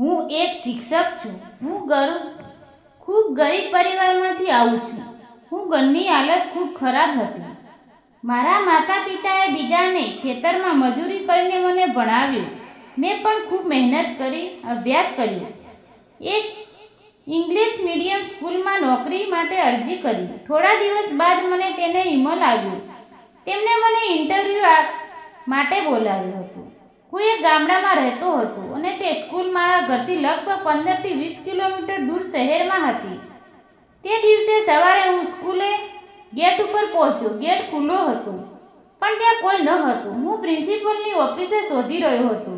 હું એક શિક્ષક છું. હું ગરુ, ખૂબ ગરીબ પરિવારમાંથી આવું છું. હું ઘરની હાલત ખૂબ ખરાબ હતી. મારા માતા પિતાએ બીજાને ખેતરમાં મજૂરી કરીને મને ભણાવ્યું. મેં પણ ખૂબ મહેનત કરી, અભ્યાસ કર્યો. એક ઇંગ્લિશ મીડિયમ સ્કૂલમાં નોકરી માટે અરજી કરી. થોડા દિવસ બાદ મને તેને ઈમેલ આવ્યું. તેમણે મને ઇન્ટરવ્યૂ માટે બોલાવ્યું હતું. હું એક ગામડામાં રહેતો હતો અને તે સ્કૂલ મારા ઘરથી લગભગ પંદરથી વીસ કિલોમીટર દૂર શહેરમાં હતી. તે દિવસે સવારે હું સ્કૂલે ગેટ ઉપર પહોંચ્યો. ગેટ ખુલ્લો હતો, પણ ત્યાં કોઈ ન હતું. હું પ્રિન્સિપલની ઓફિસે શોધી રહ્યો હતો.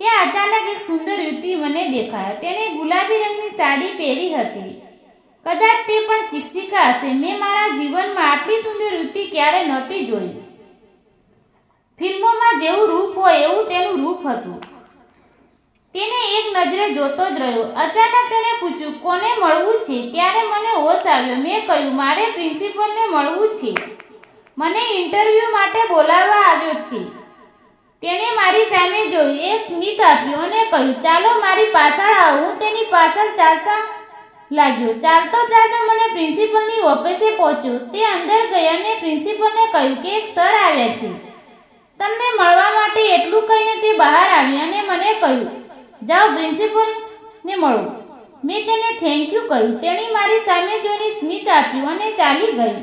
ત્યાં અચાનક એક સુંદર યુવતી મને દેખાયા. તેણે ગુલાબી રંગની સાડી પહેરી હતી. કદાચ તે પણ શિક્ષિકા હશે. મેં મારા જીવનમાં આટલી સુંદર યુવતી ક્યારે નહોતી જોઈ. ફિલ્મોમાં જેવું રૂપ હોય એવું તેનું રૂપ હતું. તેને એક નજરે જોતો જ રહ્યો. અચાનક તેને પૂછ્યું, કોને મળવું છે? ત્યારે મને હોશ આવ્યો. મેં કહ્યું, મારે પ્રિન્સિપલને મળવું છે. મને ઇન્ટરવ્યૂ માટે બોલાવવા આવ્યો છે. તેણે મારી સામે જોયું. એક સ્મિત આપ્યું અને કહ્યું, ચાલો, મારી પાછળ આવો. હું તેની પાછળ ચાલતા લાગ્યો. ચાલતો ચાલતો મને પ્રિન્સિપલની ઓફિસે પહોંચ્યો. તે અંદર ગઈ અને પ્રિન્સિપલને કહ્યું કે, એક સર આવ્યા છે. તમને મળવા માટે એટલું કહીને તે બહાર આવી અને મને કહ્યું, જાઓ પ્રિન્સિપલને મળો. મેં તેને થેન્ક યુ કહ્યું. તેણે મારી સામે જોઈને સ્મિત આપ્યું અને ચાલી ગઈ.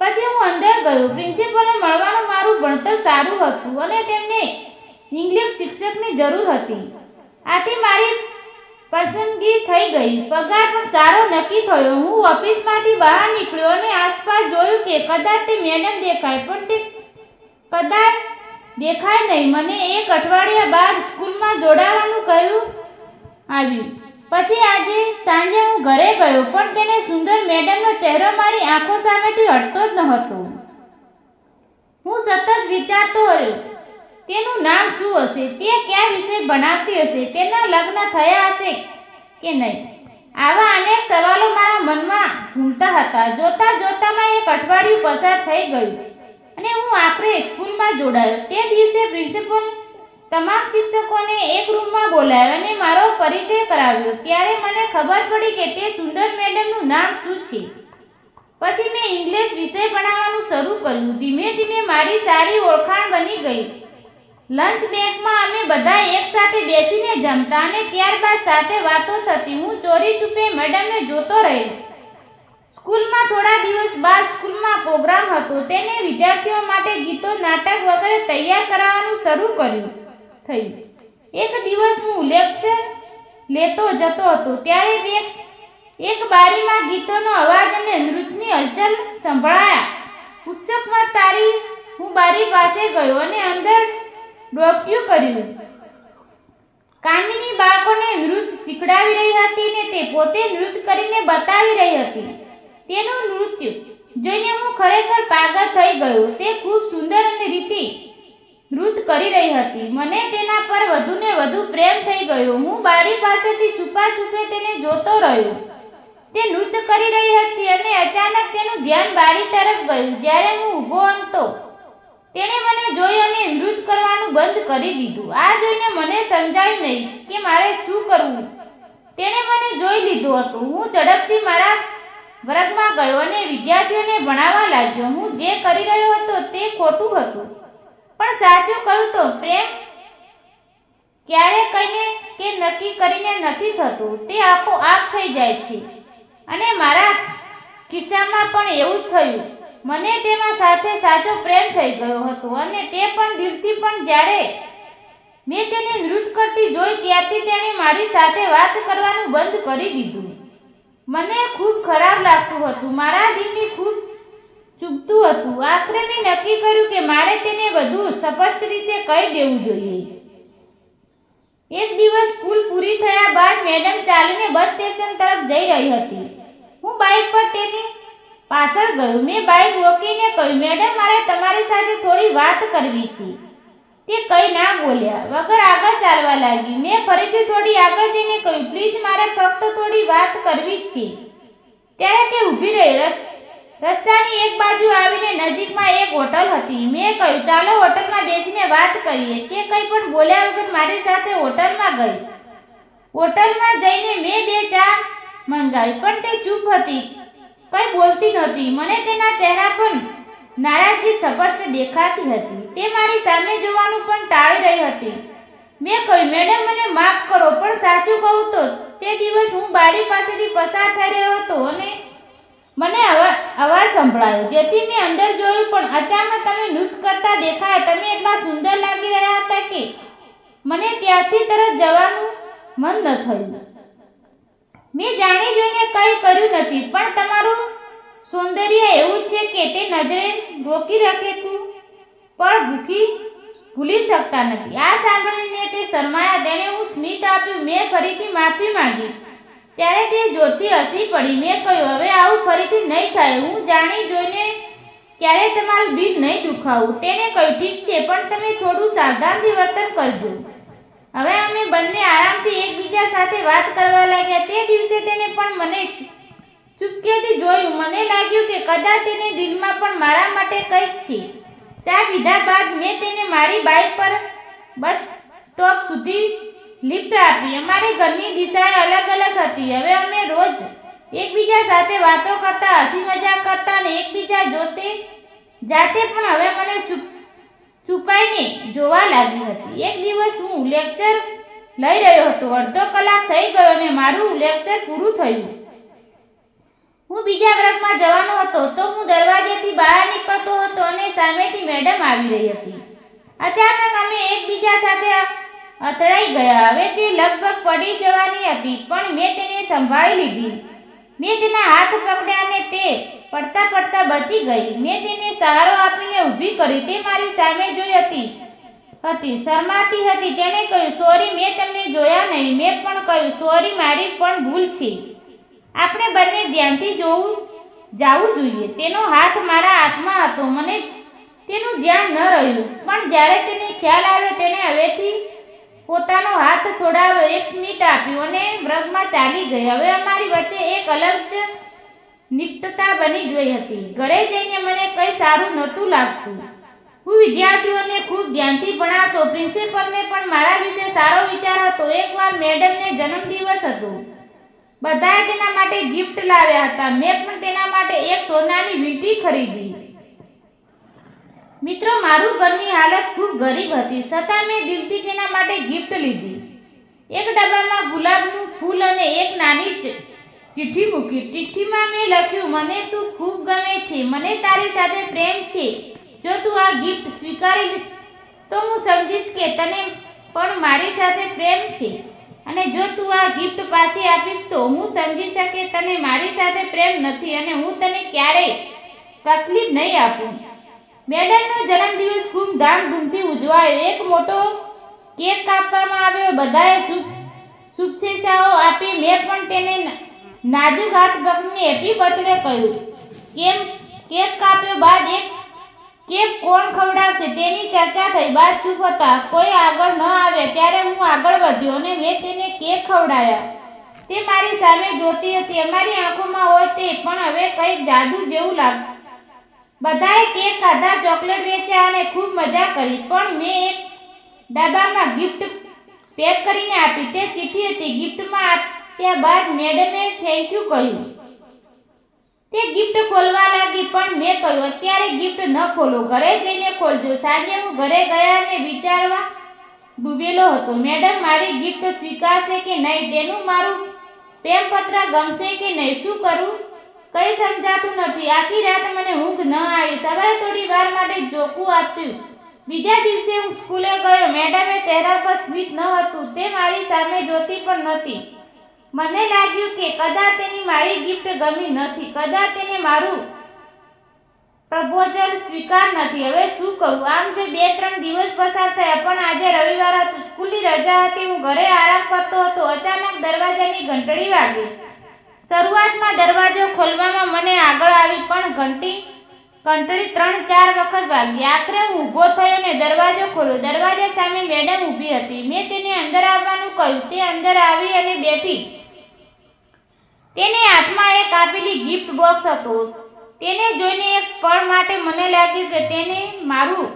પછી હું અંદર ગયો. પ્રિન્સિપલને મળવાનું મારું ભણતર સારું હતું અને તેમને ઇંગ્લિશ શિક્ષકની જરૂર હતી. આથી મારી પસંદગી થઈ ગઈ. પગાર પણ સારો નક્કી થયો. હું ઓફિસમાંથી બહાર નીકળ્યો અને આસપાસ જોયું કે કદાચ તે મેડમ દેખાય, પણ તે કદાચ દેખાય નહીં. મને એક અઠવાડિયા બાદ સ્કૂલમાં જોડાવાનું કહ્યું આવ્યું. પછી આજે સાંજે હું ઘરે ગયો, પણ તેને સુંદર મેડમનો ચહેરો મારી આંખો સામેથી હટતો જ ન હતો હું સતત વિચારતો રહ્યો, તેનું નામ શું હશે? તે કયા વિષય ભણાવતી હશે? તેના લગ્ન થયા હશે કે નહીં? આવા અનેક સવાલો મારા મનમાં ઘૂમતા હતા. જોતા જોતામાં એક અઠવાડિયું પસાર થઈ ગયું. અને હું આખરે સ્કૂલમાં જોડાયો. તે દિવસે પ્રિન્સિપલ તમામ શિક્ષકોને એક રૂમમાં બોલાવ્યો અને મારો પરિચય કરાવ્યો. ત્યારે મને ખબર પડી કે તે સુંદર મેડમનું નામ શું છે. પછી મેં ઇંગ્લિશ વિષય ભણાવવાનું શરૂ કર્યું. ધીમે ધીમે મારી સારી ઓળખાણ બની ગઈ. લંચ બ્રેકમાં અમે બધા એકસાથે બેસીને જમતા અને ત્યારબાદ સાથે વાતો થતી હું ચોરી છુપે મેડમને જોતો રહ્યો. સ્કૂલમાં થોડા દિવસ બાદ સ્કૂલમાં પ્રોગ્રામ હતો. તેને વિદ્યાર્થીઓ માટે ગીતો, નાટક વગેરે તૈયાર કરાવવાનું શરૂ કર્યું થયું એક દિવસ હું લેક્ચર લેતો જતો હતો. ત્યારે એક એક બારીમાં ગીતોનો અવાજ અને નૃત્યની હલચલ સંભળાયા. પુસ્તકમાં તારી, હું બારી પાસે ગયો અને અંદર ડોક્યું કર્યું. કામિની બાળકોને નૃત્ય શીખડાવી રહી હતી ને તે પોતે નૃત્ય કરીને બતાવી રહી હતી. તેનું નૃત્ય જોઈને હું ખરેખર પાગલ થઈ ગયો. તે ખૂબ સુંદર અને રીતિ નૃત્ય કરી રહી હતી. મને તેના પર વધુ ને વધુ પ્રેમ થઈ ગયો. હું બારી પાસેથી છુપા છુપે તેને જોતો રહ્યો. તે નૃત્ય કરી રહી હતી અને અચાનક તેનું ધ્યાન બારી તરફ ગયું. જ્યારે હું ઊભો હતો, તેણે મને જોઈ અને નૃત્ય કરવાનું બંધ કરી દીધું. આ જોઈને મને સમજાયું નહીં કે મારે શું કરવું. તેણે મને જોઈ લીધું હતું. હું ઝડપથી મારા વર્ગમાં ગયો અને વિદ્યાર્થીઓને ભણાવવા લાગ્યો. હું જે કરી રહ્યો હતો તે ખોટું હતું. પણ સાચું કહ્યું તો, પ્રેમ ક્યારે કહીને કે નક્કી કરીને નથી થતું, તે આપોઆપ થઈ જાય છે. અને મારા કિસ્સામાં પણ એવું જ થયું. મને તેમાં સાથે સાચો પ્રેમ થઈ ગયો હતો અને તે પણ દિલથી પણ જ્યારે મેં તેને નૃત્ય કરતી જોઈ, ત્યારથી તેણે મારી સાથે વાત કરવાનું બંધ કરી દીધું. મને ખૂબ ખરાબ લાગતું હતું. મારા દિલની ખૂબ ચૂકતું હતું. આખરે મેં નક્કી કર્યું કે મારે તેને વધુ સ્પષ્ટ રીતે કહી દેવું જોઈએ. એક દિવસ સ્કૂલ પૂરી થયા બાદ મેડમ ચાલીને બસ સ્ટેશન તરફ જઈ રહી હતી. હું બાઇક પર તેની પાછળ ગયો. મેં બાઇક રોકીને કહ્યું, મેડમ, મારે તમારી સાથે થોડી વાત કરવી છે. તે કંઈ ના બોલ્યા. વગર આગળ ચાલવા લાગી. મેં ફરીથી થોડી આગળ જઈને કહ્યું, પ્લીઝ, મારે ફક્ત થોડી વાત કરવી જ છે. ત્યારે તે ઊભી રહી. રસ્તાની એક બાજુ આવીને નજીકમાં એક હોટલ હતી. મેં કહ્યું, ચાલો હોટલમાં બેસીને વાત કરીએ. તે કંઈ પણ બોલ્યા વગર મારી સાથે હોટલમાં ગઈ. હોટલમાં જઈને મેં બે ચા મંગાવી, પણ તે ચૂપ હતી. કંઈ બોલતી નહોતી. મને તેના ચહેરા પર નારાજગી સ્પષ્ટ દેખાતી હતી. તે મારી સામે જોવાનું પણ ટાળી રહી હતી. મેં કહ્યું, મેડમ, મને માફ કરો, પણ સાચું કહું તો તે દિવસ હું બારી પાસેથી પસાર થઈ રહ્યો હતો અને મને અવા- અવાજ સંભળાયો, જેથી મેં અંદર જોયું પણ અચાનક તમે નૃત્ય કરતા દેખાયા. તમે એટલા સુંદર લાગી રહ્યા હતા કે મને ત્યાંથી તરત જવાનું મન ન થયું. મેં જાણી જોઈને કંઈ કર્યું નથી, પણ તમારું કે તે નજરે રોકી રાખે તું? પણ ભૂખી ભૂલી શકતા નથી. આ સાંભળીને તે શરમાયા. તેણે હું સ્મિત આપ્યું. મેં ફરીથી માફી માંગી. ત્યારે તે જોરથી હસી પડી. મેં કહ્યું, હવે આવું ફરીથી નહીં થાય. હું જાણી જોઈને ક્યારેય તમારું દિલ નહીં દુખાવું. તેણે કહ્યું, ઠીક છે, પણ તમે થોડું સાવધાનથી વર્તન કરજો. હવે અમે બંને આરામથી એકબીજા સાથે વાત કરવા લાગ્યા. તે દિવસે તેને પણ મને ચૂપકેથી જોયું, મને લાગ્યું કે કદાચ તેને દિલમાં પણ મારા માટે કંઈક છે. ચા પીધા બાદ મેં તેને મારી બાઇક પર બસ સ્ટોપ સુધી લિફ્ટ આપી. અમારે ઘરની દિશાએ અલગ અલગ હતી. હવે અમે રોજ એકબીજા સાથે વાતો કરતા, હસી મજાક કરતા અને એકબીજા જોતે જાતે પણ હવે મને ચૂપ, છુપાઈને જોવા લાગી હતી. એક દિવસ હું લેક્ચર લઈ રહ્યો હતો. અડધો કલાક થઈ ગયો અને મારું લેક્ચર પૂરું થયું. હું બીજા વર્ગમાં જવાનો હતો તો હું દરવાજેથી બહાર નીકળતો હતો અને સામેથી મેડમ આવી રહી હતી. અચાનક અમે એકબીજા સાથે અથડાઈ ગયા. હવે તે લગભગ પડી જવાની હતી, પણ મેં તેને સંભાળી લીધી. મેં તેના હાથ પકડ્યા અને તે પડતા પડતા બચી ગઈ. મેં તેને સહારો આપીને ઊભી કરી. તે મારી સામે જોઈ હતી. હતી, શરમાતી હતી. તેણે કહ્યું, સોરી, મેં તમને જોયા નહીં. મેં પણ કહ્યું, સોરી, મારી પણ ભૂલ છે. આપણે બંને ધ્યાનથી જોવું, જાવું જોઈએ. તેનો હાથ મારા હાથમાં હતો. મને તેનું ધ્યાન ન રહ્યું. પણ જ્યારે તેને ખ્યાલ આવ્યો, તેણે હવેથી પોતાનો હાથ છોડાવ્યો. એક સ્મિત આપ્યું અને વ્રગમાં ચાલી ગઈ. હવે અમારી વચ્ચે એક અલગ જ નિકટતા બની જોઈ હતી. ઘરે જઈને મને કંઈ સારું નહોતું લાગતું. હું વિદ્યાર્થીઓને ખૂબ ધ્યાનથી ભણાવતો. પ્રિન્સિપલને પણ મારા વિશે સારો વિચાર હતો. એકવાર મેડમને જન્મદિવસ હતો. બધાએ તેના માટે ગિફ્ટ લાવ્યા હતા. મેં પણ તેના માટે એક સોનાની વીંટી ખરીદી. મિત્રો, મારું ઘરની હાલત ખૂબ ગરીબ હતી. છતાં મેં દિલથી તેના માટે ગિફ્ટ લીધી. એક ડબ્બામાં ગુલાબનું ફૂલ અને એક નાની ચિઠ્ઠી મૂકી. ચિઠ્ઠીમાં મેં લખ્યું, મને તું ખૂબ ગમે છે. મને તારી સાથે પ્રેમ છે. જો તું આ ગિફ્ટ સ્વીકારીશ, તો હું સમજીશ કે તને પણ મારી સાથે પ્રેમ છે. અને જો તું આ ગિફ્ટ પાછી આપીશ તો હું સમજી શકે તને મારી સાથે પ્રેમ નથી અને હું તને ક્યારેય તકલીફ નહીં આપું. મેડમનો જન્મદિવસ ખૂબ ધામધૂમથી ઉજવાયો. એક મોટો કેક કાપવામાં આવ્યો. બધાએ શુભ શુભેચ્છાઓ આપી. મેં પણ તેને નાજુક હાથ પકડીને હેપી બર્થડે કહ્યું. કેમ? કેક કાપ્યો બાદ એક કેક કોણ ખવડાવશે તેની ચર્ચા થઈ. બાદ ચૂપ હતા. કોઈ આગળ ન આવે ત્યારે હું આગળ વધ્યો અને મેં તેને કેક ખવડાવ્યા તે મારી સામે જોતી હતી. અમારી આંખોમાં હોય તે, પણ હવે કંઈક જાદુ જેવું લાગ. બધાએ કેક ખાધા ચોકલેટ વેચ્યા અને ખૂબ મજા કરી. પણ મેં એક ડબ્બામાં ગિફ્ટ પેક કરીને આપી. તે ચિઠ્ઠી હતી. ગિફ્ટમાં આપ્યા બાદ મેડમે થેન્ક યુ કહ્યું. તે ગિફ્ટ ખોલવા લાગી, પણ મેં કહ્યું, અત્યારે ગિફ્ટ ન ખોલો, ઘરે જઈને ખોલજો. સાંજે હું ઘરે ગયા અને વિચારવા ડૂબેલો હતો, મેડમ, મારી ગિફ્ટ સ્વીકારશે કે નહીં? તેનું મારું પ્રેમપત્ર ગમશે કે નહીં? શું કરું? કંઈ સમજાતું નથી. આખી રાત મને ઊંઘ ન આવી. સવારે થોડી વાર માટે ચોખ્ખું આપ્યું. બીજા દિવસે હું સ્કૂલે ગયો. મેડમે ચહેરા પર સ્મિત ન હતું. તે મારી સામે જોતી પણ નહોતી. મને લાગ્યું કે કદાચ તેની મારી ગિફ્ટ ગમી નથી. કદાચ તેને મારું પ્રપોઝલ સ્વીકાર નથી. હવે શું કહું? આમ જે બે ત્રણ દિવસ પસાર થયા, પણ આજે રવિવાર હતું. સ્કૂલની રજા હતી. હું ઘરે આરામ કરતો હતો. અચાનક દરવાજાની ઘંટડી વાગી. શરૂઆતમાં દરવાજો ખોલવામાં મને આગળ આવી, પણ ઘંટી, ઘંટડી ત્રણ ચાર વખત વાગી. આખરે હું ઊભો થયો ને દરવાજો ખોલ્યો. દરવાજા સામે મેડમ ઊભી હતી. મેં તેને અંદર આવવાનું કહ્યું. તે અંદર આવી અને બેઠી. તેને હાથમાં એક આપેલી ગિફ્ટ બોક્સ હતો. તેને જોઈને એક પળ માટે મને લાગ્યું કે તેને મારું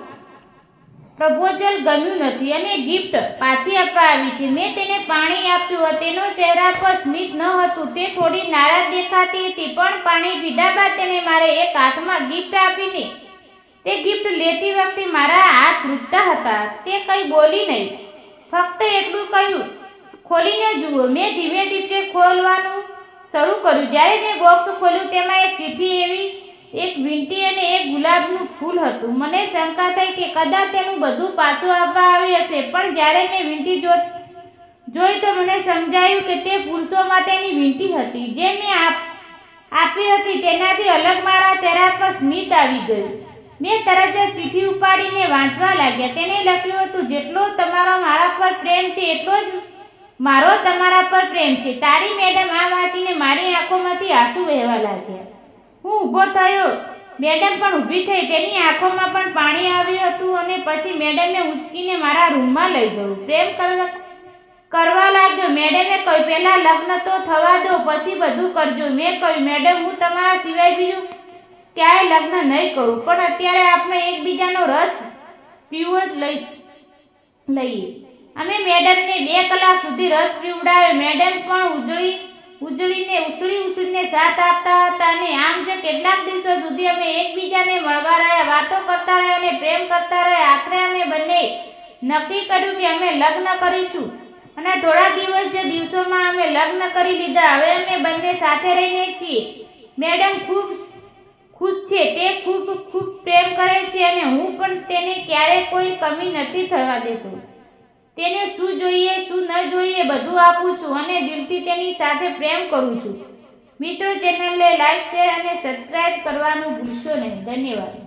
પ્રપોઝલ ગમ્યું નથી અને ગિફ્ટ પાછી આપવા આવી છે. મેં તેને પાણી આપ્યું તેનો ચહેરા પર સ્મિત ન હતું. તે થોડી નારાજ દેખાતી હતી, પણ પાણી પીધા બાદ તેને મારે એક હાથમાં ગિફ્ટ આપીને તે ગિફ્ટ લેતી વખતે મારા હાથ તૂટતા હતા. તે કંઈ બોલી નહીં. ફક્ત એટલું કહ્યું, ખોલીને જુઓ. મેં ધીમે ધીમે ખોલવાનું શરૂ કર્યું. જ્યારે મેં બોક્સ ખોલ્યું, તેમાં એક ચિઠ્ઠી એવી, એક વીંટી અને એક ગુલાબનું ફૂલ હતું. મને શંકા થઈ કે કદાચ તેનું બધું પાછું આપવા આવી હશે. પણ જ્યારે મેં વીંટી જો જોઈ તો મને સમજાયું કે તે પુરુષો માટેની વીંટી હતી. જે મેં આપ, આપી હતી તેનાથી અલગ મારા ચહેરા પર સ્મિત આવી ગયું. મેં તરત જ ચિઠ્ઠી ઉપાડીને વાંચવા લાગ્યા. તેને લખ્યું હતું, જેટલો તમારો મારા પર પ્રેમ છે, એટલો જ મારો તમારા પર પ્રેમ છે. તારી મેડમ આ વાંચીને મારી આંખોમાંથી આંસુ વહેવા લાગ્યા. હું ઊભો થયો. મેડમ પણ ઊભી થઈ. તેની આંખોમાં પણ પાણી આવ્યું હતું અને પછી મેડમને ઉચકીને મારા રૂમમાં લઈ ગયું. પ્રેમ કરવા લાગ્યો. મેડમે કહ્યું, પહેલાં લગ્ન તો થવા દો, પછી બધું કરજો. મેં કહ્યું, મેડમ, હું તમારા સિવાય બીજું ક્યાંય લગ્ન નહીં કરું, પણ અત્યારે આપણે એકબીજાનો રસ પીવો જ લઈશ, લઈએ. અમે મેડમને બે કલાક સુધી રસ પીવડાવ્યો મેડમ પણ ઉજળી, ઉજળીને ઉછળી ઉછળીને સાથ આપતા હતા અને આમ જ કેટલાક દિવસો સુધી અમે એકબીજાને મળવા રહ્યા, વાતો કરતા રહ્યા અને પ્રેમ કરતા રહ્યા. આખરે અમે બંને નક્કી કર્યું કે અમે લગ્ન કરીશું. અને થોડા દિવસ જે દિવસોમાં અમે લગ્ન કરી લીધા. હવે અમે બંને સાથે રહીને છીએ. મેડમ ખૂબ ખુશ છે. તે ખૂબ ખૂબ પ્રેમ કરે છે અને હું પણ તેને ક્યારેય કોઈ કમી નથી થવા દેતો. તેને શું જોઈએ, શું ન જોઈએ બધું આપું છું અને દિલથી તેની સાથે પ્રેમ કરું છું. મિત્રો, ચેનલને લાઈક શેર અને સબસ્ક્રાઈબ કરવાનું ભૂલશો નહીં. ધન્યવાદ.